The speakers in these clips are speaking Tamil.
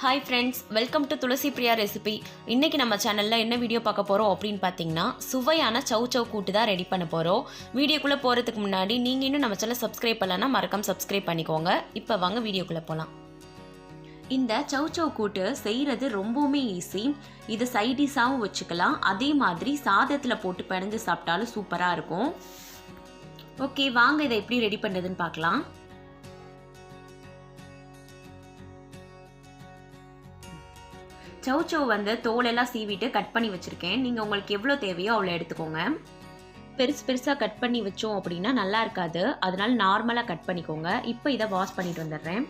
Hi friends welcome to Tulasi Priya recipe இன்றைக்கி நம்ம சேனலில் என்ன வீடியோ பார்க்க போகிறோம் அப்படின்னு பார்த்தீங்கன்னா சுவையான சவு சவ் கூட்டு தான் ரெடி பண்ண போகிறோம் வீடியோக்குள்ளே போகிறதுக்கு முன்னாடி நீங்கள் இன்னும் நம்ம சேனல் சப்ஸ்கிரைப் பண்ணலன்னா மறக்காம சப்ஸ்கிரைப் பண்ணிக்கோங்க. இப்போ வாங்க வீடியோக்குள்ளே போகலாம் இந்த சவு சவ் கூட்டு செய்கிறது ரொம்பவுமே ஈஸி இது சைடிஷாகவும் வச்சுக்கலாம். அதே மாதிரி சாதத்தில் போட்டு பிணைஞ்சு சாப்பிட்டாலும் சூப்பராக இருக்கும். ஓகே வாங்க இதை எப்படி ரெடி பண்ணுறதுன்னு பார்க்கலாம். சவ் சவ் வந்து தோலெல்லாம் சீவிட்டு கட் பண்ணி வச்சுருக்கேன். நீங்கள் உங்களுக்கு எவ்வளோ தேவையோ அவ்வளோ எடுத்துக்கோங்க. பெருசு பெருசாக கட் பண்ணி வச்சோம் அப்படின்னா நல்லா இருக்காது. அதனால் நார்மலாக கட் பண்ணிக்கோங்க. இப்போ இதை வாஷ் பண்ணிட்டு வந்துடுறேன்.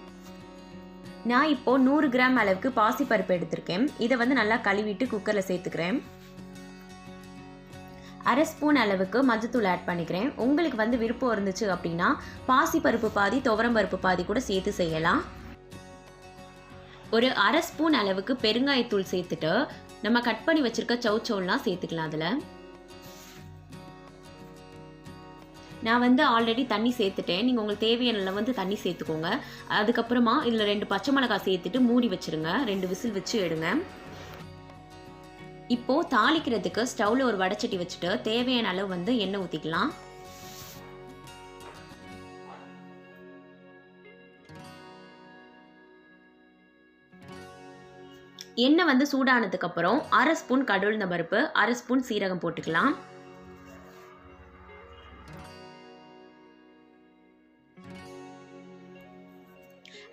நான் இப்போது நூறு கிராம் அளவுக்கு பாசிப்பருப்பு எடுத்திருக்கேன். இதை வந்து நல்லா கழுவிட்டு குக்கரில் சேர்த்துக்கிறேன். அரை ஸ்பூன் அளவுக்கு மஞ்சத்தூள் ஆட் பண்ணிக்கிறேன். உங்களுக்கு வந்து விருப்பம் இருந்துச்சு அப்படின்னா பாசிப்பருப்பு பாதி துவரம்பருப்பு பாதி கூட சேர்த்து செய்யலாம். ஒரு அரை ஸ்பூன் அளவுக்கு பெருங்காயத்தூள் சேர்த்துட்டு நம்ம கட் பண்ணி வச்சிருக்க சவுச்சவுலாம் சேர்த்துக்கலாம் அதில். நான் வந்து ஆல்ரெடி தண்ணி சேர்த்துட்டேன். நீங்கள் உங்களுக்கு தேவையான வந்து தண்ணி சேர்த்துக்கோங்க. அதுக்கப்புறமா இதில் ரெண்டு பச்சை மிளகாய் சேர்த்துட்டு மூடி வச்சிருங்க. ரெண்டு விசில் வச்சு எடுங்க. இப்போது தாளிக்கிறதுக்கு ஸ்டவ்வில் ஒரு வடைச்சட்டி வச்சுட்டு தேவையான அளவு வந்து எண்ணெய் ஊற்றிக்கலாம் எண்ணெய் வந்து சூடானதுக்கப்புறம் அரை ஸ்பூன் கடுழ்ந்த பருப்பு அரை ஸ்பூன் சீரகம் போட்டுக்கலாம்.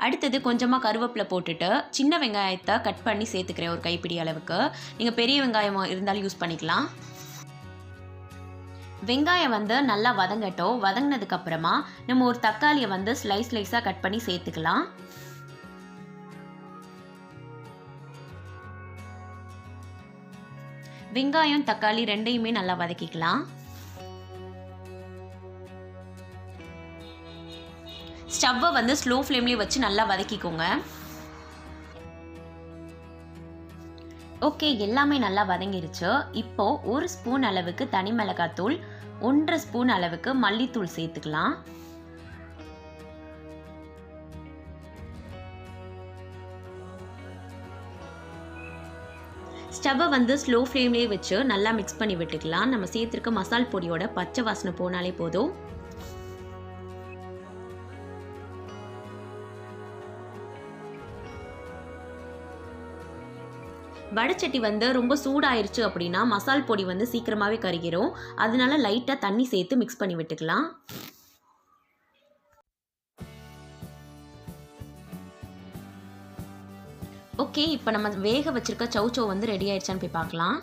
அடுத்தது கொஞ்சமாக கருவேப்பிலை போட்டுட்டு சின்ன வெங்காயத்தை கட் பண்ணி சேர்த்துக்கிறேன் ஒரு கைப்பிடி அளவுக்கு. நீங்கள் பெரிய வெங்காயம் இருந்தாலும் யூஸ் பண்ணிக்கலாம். வெங்காயம் வந்து நல்லா வதங்கட்டும். வதங்கினதுக்கப்புறமா நம்ம ஒரு தக்காளியை வந்து ஸ்லைஸ் ஸ்லைஸாக கட் பண்ணி சேர்த்துக்கலாம். வெங்காயம் தக்காளி ரெண்டையுமே நல்லா வதக்கிக்கலாம். ஸ்டவ்வை வந்து ஸ்லோ ஃப்ளேம்லேயே வச்சு நல்லா வதக்கிக்கோங்க. ஓகே எல்லாமே நல்லா வதங்கிருச்சு. இப்போது ஒரு ஸ்பூன் அளவுக்கு தனி மிளகாத்தூள் ஒன்றரை ஸ்பூன் அளவுக்கு மல்லித்தூள் சேர்த்துக்கலாம். ஸ்டவ்வை வந்து ஸ்லோ ஃப்ளேம்லேயே வச்சு நல்லா மிக்ஸ் பண்ணி விட்டுக்கலாம். நம்ம சேர்த்துருக்க மசால் பொடியோட பச்சை வாசனை போனாலே போதும். வடைச்சட்டி வந்து ரொம்ப சூடாயிருச்சு அப்படின்னா மசால் பொடி வந்து சீக்கிரமாகவே கருகிரும். அதனால லைட்டாக தண்ணி சேர்த்து மிக்ஸ் பண்ணி விட்டுக்கலாம். ஓகே இப்போ நம்ம வேக வச்சிருக்க சவுச்சோ வந்து ரெடி ஆயிடுச்சான்னு போய் பார்க்கலாம்.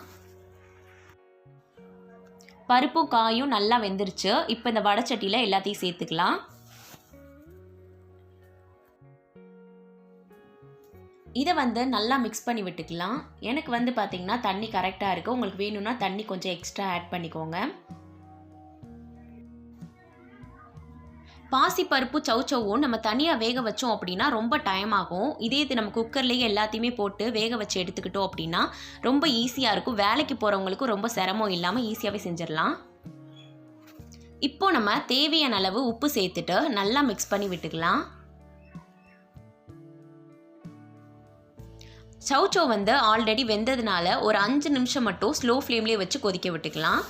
பருப்பும் காயும் நல்லா வெந்துருச்சு. இப்போ இந்த வடைச்சட்டியில் எல்லாத்தையும் சேர்த்துக்கலாம். இதை வந்து நல்லா மிக்ஸ் பண்ணி விட்டுக்கலாம். எனக்கு வந்து பார்த்திங்கன்னா தண்ணி கரெக்டாக இருக்குது உங்களுக்கு வேணும்னா தண்ணி கொஞ்சம் எக்ஸ்ட்ரா ஆட் பண்ணிக்கோங்க. பாசிப்பருப்பு சவுச்சவும் நம்ம தனியாக வேக வச்சோம் அப்படின்னா ரொம்ப டைம் ஆகும். இதே இது நம்ம குக்கர்லேயே எல்லாத்தையுமே போட்டு வேக வச்சு எடுத்துக்கிட்டோம் அப்படின்னா ரொம்ப ஈஸியாக இருக்கும். வேலைக்கு போகிறவங்களுக்கும் ரொம்ப சிரமம் இல்லாமல் ஈஸியாகவே செஞ்சிடலாம். இப்போ நம்ம தேவையான அளவு உப்பு சேர்த்துட்டு நல்லா மிக்ஸ் பண்ணி விட்டுக்கலாம். சவுச்சோ வந்து ஆல்ரெடி வெந்ததுனால ஒரு அஞ்சு நிமிஷம் மட்டும் ஸ்லோ ஃப்ளேம்லேயே வச்சு கொதிக்க விட்டுக்கலாம்.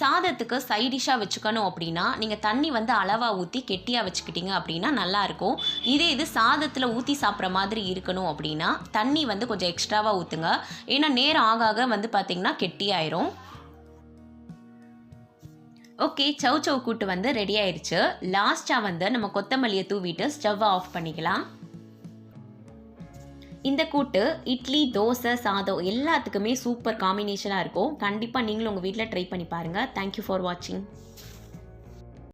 சாதத்துக்கு சைடிஷாக வச்சுக்கணும் அப்படின்னா நீங்கள் தண்ணி வந்து அளவாக ஊற்றி கெட்டியாக வச்சுக்கிட்டீங்க அப்படின்னா நல்லாயிருக்கும் இதே இது சாதத்தில் ஊற்றி சாப்பிட்ற மாதிரி இருக்கணும் அப்படின்னா தண்ணி வந்து கொஞ்சம் எக்ஸ்ட்ராவாக ஊற்றுங்க ஏன்னா நேரம் ஆக ஆக வந்து பார்த்திங்கன்னா கெட்டியாயிரும் ஓகே சவு சவு கூட்டு வந்து ரெடி ஆயிடுச்சு லாஸ்ட்டாக வந்து நம்ம கொத்தமல்லியை தூவிட்டு ஸ்டவ்வை ஆஃப் பண்ணிக்கலாம். இந்த கூட்டு இட்லி தோசை சாதம் எல்லாத்துக்குமே சூப்பர் காம்பினேஷனாக இருக்கும். கண்டிப்பாக நீங்களும் உங்கள் வீட்டில் ட்ரை பண்ணி பாருங்கள் தேங்க்யூ ஃபார் வாட்சிங்